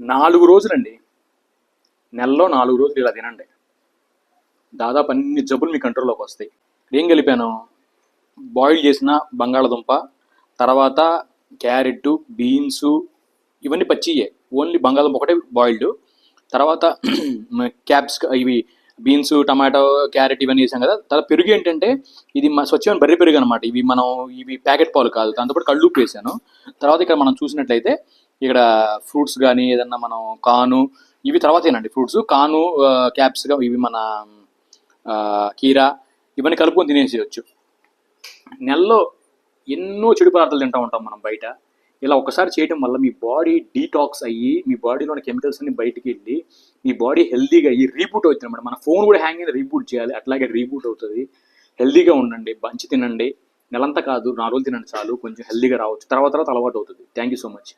నాలుగు రోజులండి. నెలలో నాలుగు రోజులు ఇలా తినండి. దాదాపు అన్ని జబ్బులు మీ కంట్రోల్లోకి వస్తాయి. ఏం కలిపాను? బాయిల్ చేసిన బంగాళదుంప తర్వాత క్యారెట్ బీన్స్ ఇవన్నీ పచ్చియే. ఓన్లీ బంగాళదుంప ఒకటే బాయిల్డ్. తర్వాత క్యాప్స్ ఇవి బీన్స్ టమాటో క్యారెట్ ఇవన్నీ వేసాం కదా. తర్వాత పెరుగు ఏంటంటే ఇది మా స్వచ్ఛమైన బర్రె పెరుగు అనమాట ఇవి మనం ఇవి ప్యాకెట్ పాలు కాదు. దాంతోపాటు కళ్ళు ఉప్పు వేసాను. తర్వాత ఇక్కడ మనం చూసినట్లయితే ఇక్కడ ఫ్రూట్స్ కానీ ఏదన్నా మనం కాను ఇవి తర్వాత ఏనండి ఫ్రూట్స్ కాను క్యాప్స్ ఇవి మన కీరా ఇవన్నీ కలుపుకొని తినేసేయచ్చు. నెలలో ఎన్నో చెడు పదార్థాలు తింటూ ఉంటాం మనం బయట. ఇలా ఒకసారి చేయటం వల్ల మీ బాడీ డీటాక్స్ అయ్యి మీ బాడీలోని కెమికల్స్ అన్ని బయటికి వెళ్ళి మీ బాడీ హెల్దీగా అయ్యి రీబూట్ అవుతుంది అనమాట మన ఫోన్ కూడా హ్యాంగ్ అయింది రీబూట్ చేయాలి. అట్లాగే రీబూట్ అవుతుంది. హెల్దీగా ఉండండి మంచి తినండి. నెలంతా కాదు నాలుగు రోజులు తినండి చాలు. కొంచెం హెల్దీగా రావచ్చు. తర్వాత తర్వాత అలవాటు అవుతుంది. Thank you so much